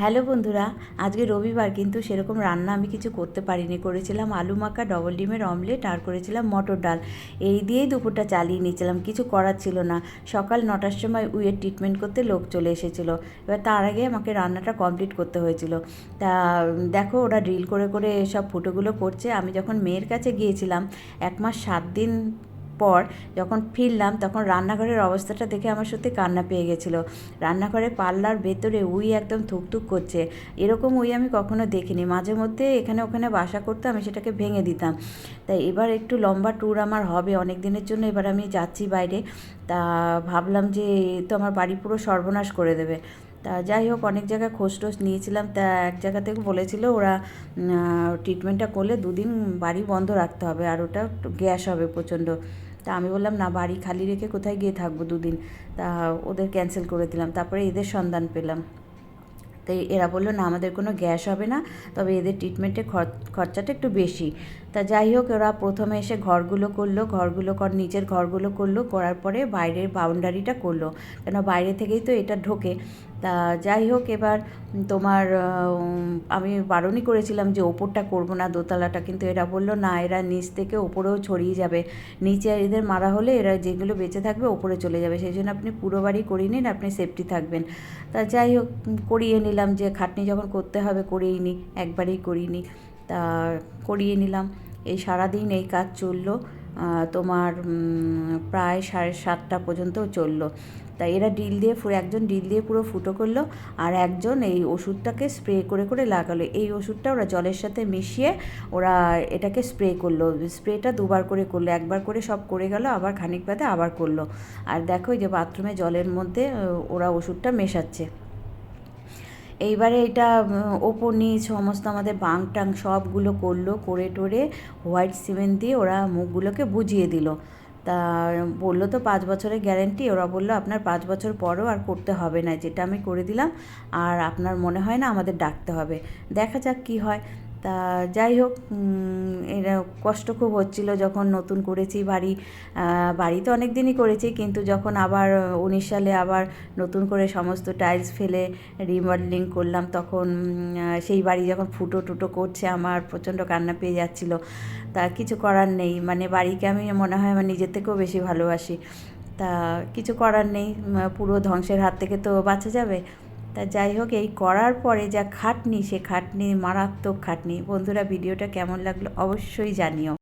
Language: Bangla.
হ্যালো বন্ধুরা, আজকে রবিবার কিন্তু সেরকম রান্না আমি কিছু করতে পারিনি। করেছিলাম আলু মাখা ডবল ডিমের অমলেট আর করেছিলাম মটর ডাল। এই দিয়েই দুপুরটা চালিয়ে নিয়েছিলাম, কিছু করার ছিল না। সকাল নটার সময় উইয়ের ট্রিটমেন্ট করতে লোক চলে এসেছিল। এবার তার আগে আমাকে রান্নাটা কমপ্লিট করতে হয়েছিল। তা, দেখো ওরা ড্রিল করে করে সব ফুটোগুলো করছে। আমি যখন মেয়ের কাছে গিয়েছিলাম, এক মাস সাত দিন পর যখন ফিরলাম, তখন রান্নাঘরের অবস্থাটা দেখে আমার সত্যি কান্না পেয়ে গেছিল। রান্নাঘরে পাল্লার ভেতরে উই একদম থুকথুক করছে। এরকম উই আমি কখনো দেখিনি। মাঝে মধ্যে এখানে ওখানে বাসা করতে আমি সেটাকে ভেঙে দিতাম। তাই এবার একটু লম্বা ট্যুর আমার হবে। অনেক দিনের জন্য এবার আমি যাচ্ছি বাইরে। তা ভাবলাম যে তো আমার বাড়ি পুরো সর্বনাশ করে দেবে। তা যাই হোক, অনেক জায়গায় খোঁজ টোজ নিয়েছিলাম। তা এক জায়গা থেকে বলেছিল ওরা ট্রিটমেন্টটা করলে দুদিন বাড়ি বন্ধ রাখতে হবে। আর ওটা গ্যাস হবে প্রচণ্ড। তা আমি বললাম, না, বাড়ি খালি রেখে কোথায় গিয়ে থাকব দুদিন? তা ওদের ক্যান্সেল করে দিলাম। তারপরে এদের সন্ধান পেলাম। তাই এরা বলল, না, আমাদের কোনো গ্যাস হবে না, তবে এদের ট্রিটমেন্টের খরচাটা একটু বেশি। তা যাই হোক, ওরা প্রথমে এসে ঘরগুলো করল, ঘরগুলো কর নিচের ঘরগুলো করল, করার পরে বাইরের বাউন্ডারিটা করল। কেন, বাইরে থেকেই তো এটা ঢোকে। তা যাই হোক, এবার তোমার আমি বারণই করেছিলাম যে ওপরটা করব না, দোতলাটা, কিন্তু এরা বলল, না, এরা নিচ থেকে ওপরেও ছড়িয়ে যাবে। নিচে এদের মারা হলে এরা যেগুলো বেঁচে থাকবে ওপরে চলে যাবে। সেই জন্য আপনি পুরো বাড়ি করিয়ে নিন, আপনি সেফটি থাকবেন। তা যাই হোক, করিয়ে নিলাম যে খাটনি যখন করতে হবে, করিয়ে নিই একবারেই করিয়ে নিই তা করিয়ে নিলাম। এই সারাদিন এই কাজ চলল। তোমার প্রায় সাড়ে সাতটা পর্যন্ত চলল। তাই এরা ডিল দিয়ে পুরো একজন ডিল দিয়ে পুরো ফুটো করল আর একজন এই ওষুধটাকে স্প্রে করে করে লাগালো। এই ওষুধটা ওরা জলের সাথে মিশিয়ে ওরা এটাকে স্প্রে করল। স্প্রেটা দুবার করে করল, একবার করে সব করে গেল, আবার খানিক বাদে আবার করল। আর দেখো যে বাথরুমে জলের মধ্যে ওরা ওষুধটা মেশাচ্ছে। এইবারে এটা ওপর নিচ সমস্ত আমাদের বাং টাং সবগুলো করল, করে টোরে হোয়াইট সিমেন্ট দিয়ে ওরা মুখগুলোকে বুঝিয়ে দিল। তা বলল, তো পাঁচ বছরের গ্যারেন্টি। ওরা বলল, আপনার পাঁচ বছর পরও আর করতে হবে না, যেটা আমি করে দিলাম। আর আপনার মনে হয় না আমাদের ডাকতে হবে। দেখা যাক কি হয়। তা যাই হোক এরা কষ্ট খুব হচ্ছিল যখন নতুন করেছি বাড়ি। বাড়ি তো অনেক দিনই করেছি, কিন্তু যখন আবার উনিশ সালে আবার নতুন করে সমস্ত টাইলস ফেলে রিমডেলিং করলাম, তখন সেই বাড়ি যখন ফুটো টুটো করছে, আমার প্রচণ্ড কান্না পেয়ে যাচ্ছিল। তা কিছু করার নেই মানে বাড়িকে আমি মনে হয় আমার নিজের থেকেও বেশি ভালোবাসি। তা কিছু করার নেই পুরো ধ্বংসের হাত থেকে তো বাঁচা যাবে। তা যাই হোক, এই করার পরে যা খাটনি, সে খাটনি মারাত্মক খাটনি। বন্ধুরা, ভিডিওটা কেমন লাগল অবশ্যই জানিও।